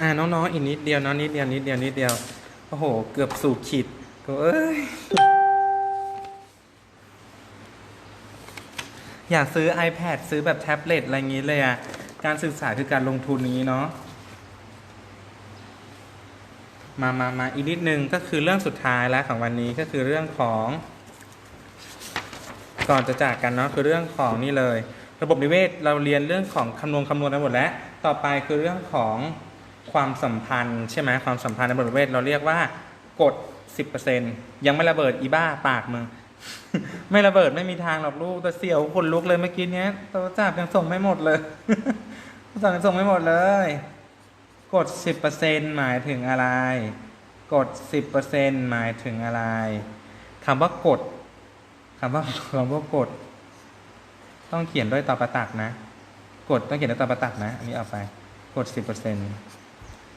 อ่าน้องๆอีกนิดเดียวเน้องนิดเดียวนิดเดียวนิดเดียวโอ้โห เกือบสู่ขีดก็เอ้ยอยากซื้อ iPad ซื้อแบบแท็บเล็ตอะไรอย่างนี้เลยอะการศึกษาคือการลงทุนนี้เนาะมามามาอีกนิดนึงก็คือเรื่องสุดท้ายแล้วของวันนี้ก็คือเรื่องของ ก่อนจะจากกันเนาะคือเรื่องของนี่เลย ระบบนิเวศเราเรียนเรื่องของคำนวณคำนวณไปหมดแล้ว ต่อไปคือเรื่องของ ความสัมพันธ์ใช่ไหมความสัมพันธ์ในบบนิเวศเราเรียกว่ากด10%ยังไม่ระเบิดอีบ้าปากมึงไม่ระเบิดไม่มีทางหรอกลูกแต่เสียวคนลุกเลยเมื่อกี้เนี้ยโทรศัพท์ยังส่งไม่หมดเลยโทรศัพท์ยังส่งไม่หมดเลย กด10%หมายถึงอะไร กด10%หมายถึงอะไรคำว่ากดคำว่าคำว่ากด ต้องเขียนด้วยตอประตักนะ กดต้องเขียนด้วยตอประตักนะ อันนี้เอาไป กด10%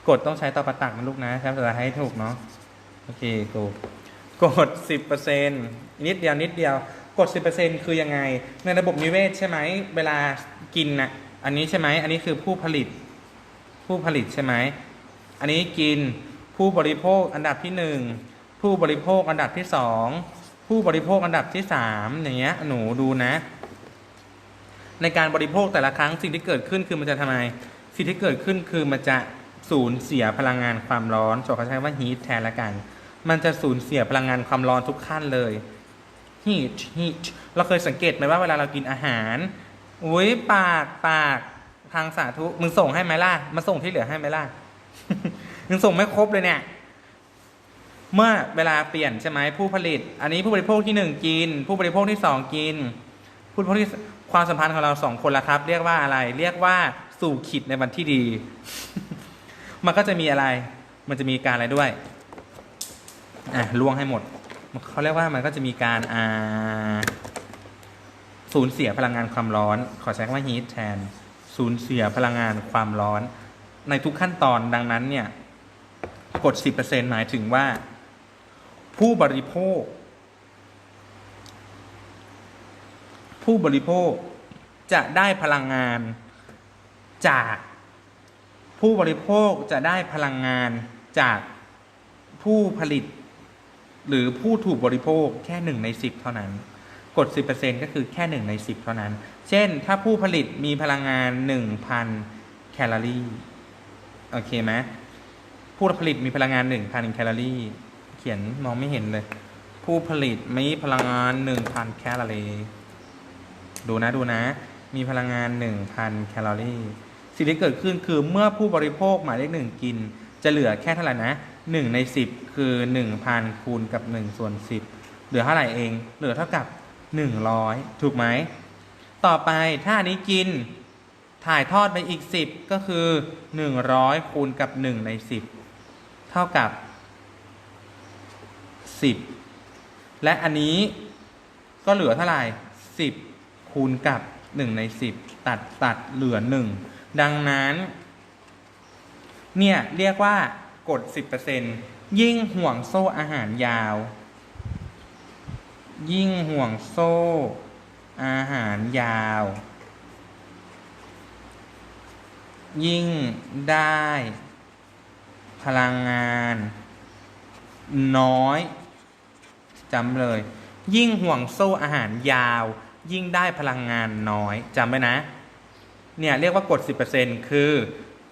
กดต้องใช้ตอประตักนะลูกนะใช้ภาษาให้ถูกเนาะโอเคกูกด 10%นิดเดียวนิดเดียว กด 10%คือยังไง ในระบบนิเวศใช่ไหมเวลากินน่ะอันนี้ใช่ไหมอันนี้คือผู้ผลิต ผู้ผลิตใช่ไหมอันนี้กินผู้บริโภคอันดับที่หนึ่งผู้บริโภคอันดับที่สองผู้บริโภคอันดับที่สามอย่างเงี้ยหนูดูนะ ในการบริโภคแต่ละครั้งสิ่งที่เกิดขึ้นคือมันจะทำไมสิ่งที่เกิดขึ้นคือมันจะ สูญเสียพลังงานความร้อนส่วนเขาใช้ว่า heat แทนละกัน มันจะสูญเสียพลังงานความร้อนทุกขั้นเลย heat heat เราเคยสังเกตไหมว่าเวลาเรากินอาหาร อุ้ยปากปากทางสาธุมึงส่งให้ไหมล่ะมาส่งที่เหลือให้ไหมล่ะมึงส่งไม่ครบเลยเนี่ย เมื่อเวลาเปลี่ยนใช่ไหมผู้ผลิต อันนี้ผู้บริโภคที่หนึ่งกิน ผู้บริโภคที่สองกิน ผู้บริโภคที่ความสัมพันธ์ของเราสองคนละครับ เรียกว่าอะไร เรียกว่าสู่ขิดในวันที่ดี มันก็จะมีอะไร มันจะมีการอะไรด้วย อะล่วงให้หมด เขาเรียกว่ามันก็จะมีการอ่าสูญเสียพลังงานความร้อน ขอใช้คำว่า heat แทน สูญเสียพลังงานความร้อน ในทุกขั้นตอนดังนั้นเนี่ย กด 10%หมายถึงว่า ผู้บริโภค ผู้บริโภคจะได้พลังงานจาก ผู้บริโภคจะได้พลังงานจากผู้ผลิต หรือผู้ถูกบริโภคแค่หนึ่งในสิบเท่านั้น กด 10%ก็คือแค่หนึ่งในสิบเท่านั้น เช่น ถ้าผู้ผลิตมีพลังงาน 1,000 แคลอรี่ โอเคไหมผู้ผลิตมีพลังงาน 1,000 แคลอรี่ เขียนมองไม่เห็นเลย ผู้ผลิตมีพลังงาน 1,000 แคลอรี่ ดูนะดูนะ มีพลังงาน 1,000 แคลอรี่ สิ่งที่เกิดขึ้นคือเมื่อผู้บริโภคหมายเลขหนึ่งกิน จะเหลือแค่เท่าไหร่นะ1ใน10คือ1,000คูณกับ1ส่วน10เหลือเท่าไหร่เอง เหลือเท่ากับ100ถูกไหม ต่อไปถ้าอันนี้กินถ่ายทอดไปอีก10ก็คือ100คูณกับ1ใน10เท่ากับ10และอันนี้ก็เหลือเท่าไหร่10คูณกับ1ใน10ตัดตัดเหลือ1 ดังนั้น เนี่ยเรียกว่ากด 10%ยิ่งห่วงโซ่อาหารยาว ยิ่งห่วงโซ่อาหารยาว ยิ่งได้ พลังงาน น้อยจำเลย ยิ่งห่วงโซ่อาหารยาว ยิ่งได้พลังงานน้อยจำไว้นะ เนี่ยเรียกว่ากด 10%คือ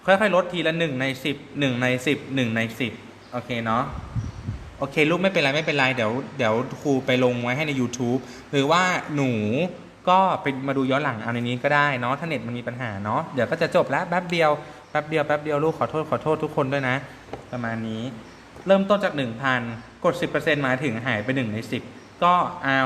ค่อยๆ ลดทีละ 1 ใน 10 1 ใน 10 1 ใน 10 โอเคเนาะโอเคลูกไม่เป็นไร ไม่เป็นไร เดี๋ยวเดี๋ยวครูไปลงไว้ให้ใน YouTube หรือว่าหนูก็ไปมาดูย้อนหลังเอาในนี้ก็ได้เนาะถ้าเน็ตมันมีปัญหาเนาะเดี๋ยวก็จะจบแล้วแป๊บเดียวแป๊บเดียวแป๊บเดียวลูกขอโทษขอโทษทุกคนด้วยนะ ประมาณนี้ เริ่มต้นจาก 1,000 กด 10%หมายถึงหายไป 1 ใน 10 ก็เอา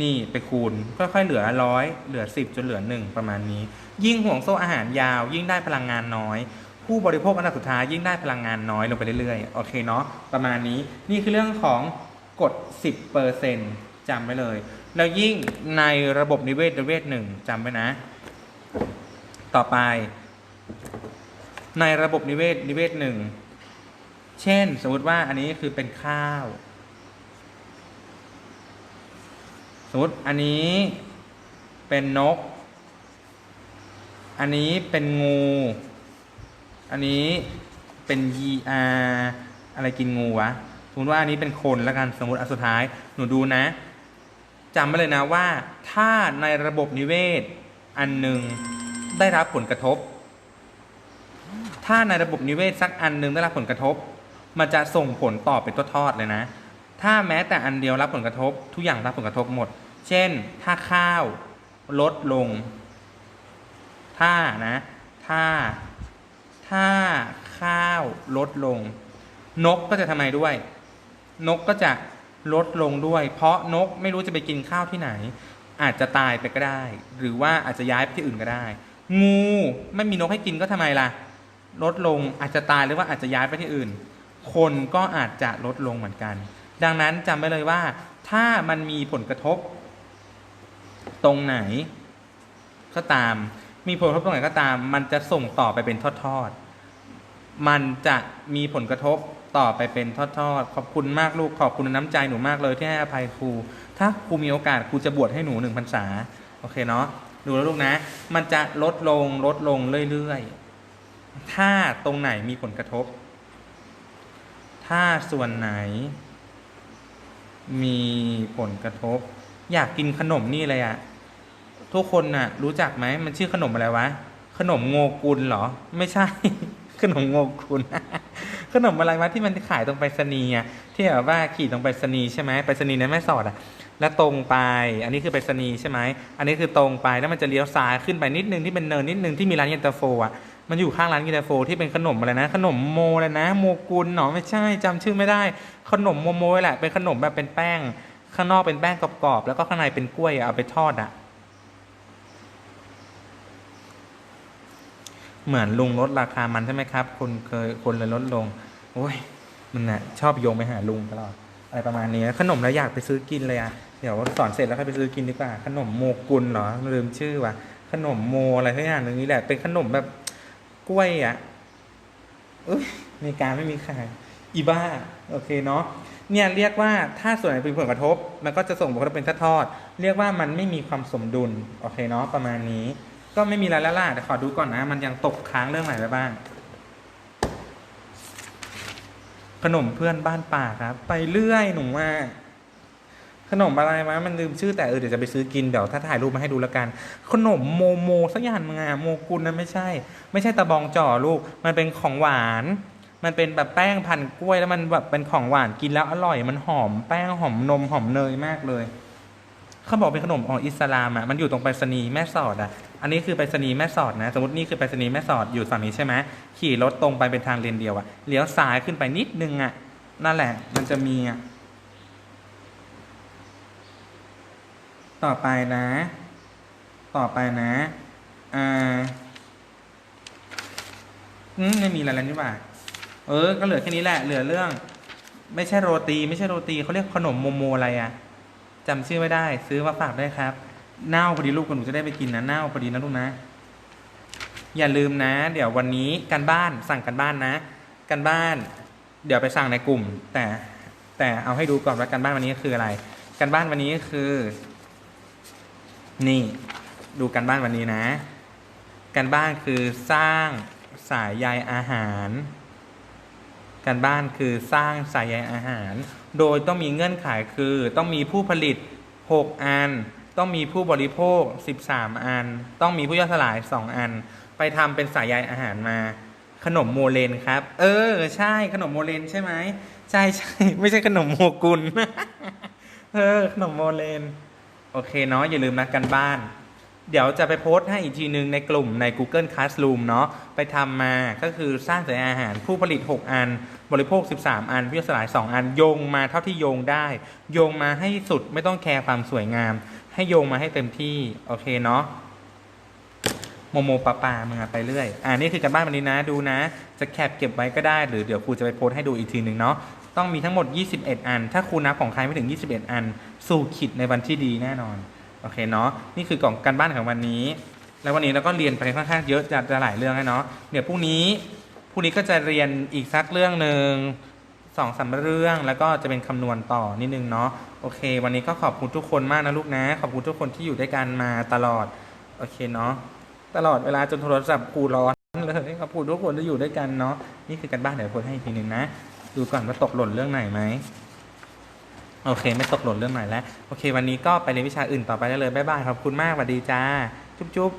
นี่ไปคูณค่อยๆเหลือร้อยเหลือ 10 จนเหลือ 1 ประมาณนี้ ยิ่งห่วงโซ่อาหารยาว ยิ่งได้พลังงานน้อย ผู้บริโภคอันดับสุดท้ายยิ่งได้พลังงานน้อยลงไปเรื่อยๆ โอเคเนาะประมาณนี้นี่คือเรื่องของกด10%จำไว้เลย แล้วยิ่งในระบบนิเวศนิเวศหนึ่งจำไว้นะ ต่อไป ในระบบนิเวศนิเวศหนึ่งเช่น สมมติว่าอันนี้คือเป็นข้าว สมมติอันนี้เป็นนก อันนี้เป็นงู อันนี้เป็น er อะไรกินงูวะ สมมติว่าอันนี้เป็นคนแล้วกัน สมมติอันสุดท้าย หนูดูนะจำไว้เลยนะว่า ถ้าในระบบนิเวศ อันหนึ่งได้รับผลกระทบ ถ้าในระบบนิเวศสักอันหนึ่งได้รับผลกระทบ มันจะส่งผลต่อเป็นทอดๆเลยนะ ถ้าแม้แต่อันเดียวรับผลกระทบ ทุกอย่างรับผลกระทบหมด เช่น ถ้าข้าวลดลง ถ้านะ ถ้า ถ้าข้าวลดลง นกก็จะทำไมด้วย นกก็จะลดลงด้วย เพราะนกไม่รู้จะไปกินข้าวที่ไหน อาจจะตายไปก็ได้ หรือว่าอาจจะย้ายไปที่อื่นก็ได้ งูไม่มีนกให้กินก็ทำไมล่ะ ลดลงอาจจะตายหรือว่าอาจจะย้ายไปที่อื่น คนก็อาจจะลดลงเหมือนกัน ดังนั้นจำไว้เลยว่า ถ้ามันมีผลกระทบ ตรงไหน ก็ตาม มีผลกระทบตรงไหนก็ตาม มันจะส่งต่อไปเป็นทอดๆมันจะมีผลกระทบต่อไปเป็นทอดๆ ขอบคุณมากลูก ขอบคุณน้ำใจหนูมากเลยที่ให้อภัยครู ถ้าครูมีโอกาสครูจะบวชให้หนูหนึ่งพรรษา โอเคเนาะ ดูแล้วลูกนะ มันจะลดลงลดลงเรื่อยๆ ถ้าตรงไหนมีผลกระทบ ถ้าส่วนไหน มีผลกระทบ อยากกินขนมนี่เลยอะทุกคนน่ะ รู้จักไหมมันชื่อขนมอะไรวะ ขนมโงกุลเหรอ ไม่ใช่ ขนมโงกุลขนมอะไรวะที่มันขายตรงไปรษณีย์อะที่แบบว่าขี่ตรงไปรษณีย์ใช่ไหมไปรษณีย์ในแม่สอดอะ แล้วตรงไป อันนี้คือไปรษณีใช่ไหมอันนี้คือตรงไปแล้วมันจะเลี้ยวซ้ายขึ้นไปนิดนึงที่เป็นเนินนิดนึงที่มีร้านเย็นตาโฟอะมันอยู่ข้างร้านเยนตาโฟที่เป็นขนมอะไรนะ ขนมโมอะไรนะ โมกุลเนาะไม่ใช่จำชื่อไม่ได้ ขนมโมโมแหละเป็นขนมแบบเป็นแป้ง ข้างนอกเป็นแป้งกรอบๆแล้วก็ข้างในเป็นกล้วยเอาไปทอดอะเหมือนลุงลดราคามันใช่ไหมครับ คนเคยคนเลยลดลง โอ้ย มันน่ะชอบโยงไปหาลุงตลอด อะไรประมาณนี้ ขนมแล้วอยากไปซื้อกินเลยอะ เดี๋ยวสอนเสร็จแล้วค่อยไปซื้อกินดีกว่า ขนมโมกุลเหรอลืมชื่อว่ะขนมโมอะไรทั้งอย่างหนึ่งนี่แหละ เป็นขนมแบบกล้วยอะเอ้ยในการไม่มีขายอีบ้า โอเคเนาะเนี่ยเรียกว่าถ้าส่วนไหนเป็นผลกระทบ มันก็จะส่งผลกระทบเป็นทอด เรียกว่ามันไม่มีความสมดุล โอเคเนาะประมาณนี้ ก็ไม่มีอะไรแล้วล่ะแต่ขอดูก่อนนะ มันยังตกค้างเรื่องไหนไปบ้าง ขนมเพื่อนบ้านป่าครับ ไปเรื่อยหนูว่า ขนมอะไรวะมันลืมชื่อแต่เออเดี๋ยวจะไปซื้อกินเดี๋ยวถ้าถ่ายรูปมาให้ดูแล้วกัน ขนมโมโมสักอย่างมึงอะโมกุลนะไม่ใช่ ไม่ใช่ตะบองจ่อลูก มันเป็นของหวาน มันเป็นแบบแป้งพันกล้วยแล้วมันแบบเป็นของหวานกินแล้วอร่อยมันหอมแป้งหอมนมหอมเนยมากเลยเขาบอกเป็นขนมของอิสลามอะมันอยู่ตรงไปรษณีย์แม่สอดอะอันนี้คือไปรษณีย์แม่สอดนะ สมมตินี่คือไปรษณีย์แม่สอดอยู่ฝั่งนี้ใช่ไหมขี่รถตรงไปเป็นทางเลนเดียวอะเลี้ยวซ้ายขึ้นไปนิดนึงอะนั่นแหละ มันจะมีอะ ต่อไปนะ ต่อไปนะ อ่า อืมไม่มีอะไรแล้วนี่หว่า เออ ก็เหลือแค่นี้แหละ เหลือเรื่อง ไม่ใช่โรตี ไม่ใช่โรตีเขาเรียกขนมโมโมอะไรอะจำชื่อไม่ได้ ซื้อมาฝากได้ครับ เน่าพอดีลูกกับหนูจะได้ไปกินนะเน่าพอดีนะลูกนะ อย่าลืมนะ เดี๋ยววันนี้กันบ้านสั่งกันบ้านนะกันบ้าน เดี๋ยวไปสั่งในกลุ่ม แต่แต่เอาให้ดูก่อนว่ากันบ้านวันนี้คืออะไรกันบ้านวันนี้คือ นี่ดูกันบ้านวันนี้นะกันบ้านคือสร้างสายใยอาหาร การบ้านคือสร้างสายใยอาหาร โดยต้องมีเงื่อนไขคือต้องมีผู้ผลิต 6 อัน ต้องมีผู้บริโภค 13 อัน ต้องมีผู้ย่อยสลาย 2 อัน ไปทำเป็นสายใยอาหารมา ขนมโมเลนครับ เออ ใช่ขนมโมเลนใช่ไหมใช่ใช่ไม่ใช่ขนมโมกุลเออขนมโมเลน โอเคเนาะอย่าลืมนะกันบ้าน เดี๋ยวจะไปโพสต์ให้อีกทีหนึ่งในกลุ่มใน Google Classroom เนาะไปทำมาก็คือสร้างสายอาหารผู้ผลิต 6 อัน บริโภค 13 อันวิทยาสลาย 2 อันโยงมาเท่าที่โยงได้ โยงมาให้สุดไม่ต้องแคร์ความสวยงาม ให้โยงมาให้เต็มที่ โอเคเนาะโมโมปาปามึงอะไปเรื่อย อ่านี่คือการบ้านวันนี้นะ ดูนะ จะแคปเก็บไว้ก็ได้ หรือเดี๋ยวครูจะไปโพสต์ให้ดูอีกทีหนึ่งเนาะ ต้องมีทั้งหมด 21 อัน ถ้าครูนับของใครไม่ถึง 21 อัน สู่ขิดในวันที่ดีแน่นอน โอเคเนาะ นี่คือกล่องการบ้านของวันนี้ แล้ววันนี้เราก็เรียนไปค่อนข้างเยอะจะจะหลายเรื่องให้เนาะ เดี๋ยวพรุ่งนี้พรุ่งนี้ก็จะเรียนอีกสักเรื่องหนึ่งสองสามเรื่อง แล้วก็จะเป็นคำนวณต่อนิดนึงเนาะ โอเค วันนี้ก็ขอบคุณทุกคนมากนะลูกนะ ขอบคุณทุกคนที่อยู่ด้วยกันมาตลอด โอเคเนาะ ตลอดเวลาจนโทรศัพท์ครูร้อนเลยครับพูดทุกคนจะอยู่ด้วยกันเนาะ นี่คือกันบ้านเดี๋ยวพูดให้อีกทีหนึ่งนะ ดูก่อนว่าตกหล่นเรื่องไหนไหมโอเค ไม่ตกหล่นเรื่องไหนแล้ว โอเค วันนี้ก็ไปเรียนวิชาอื่นต่อไปได้เลย บ๊ายบายขอบคุณมากสวัสดีจ้า จุ๊บจุ๊บ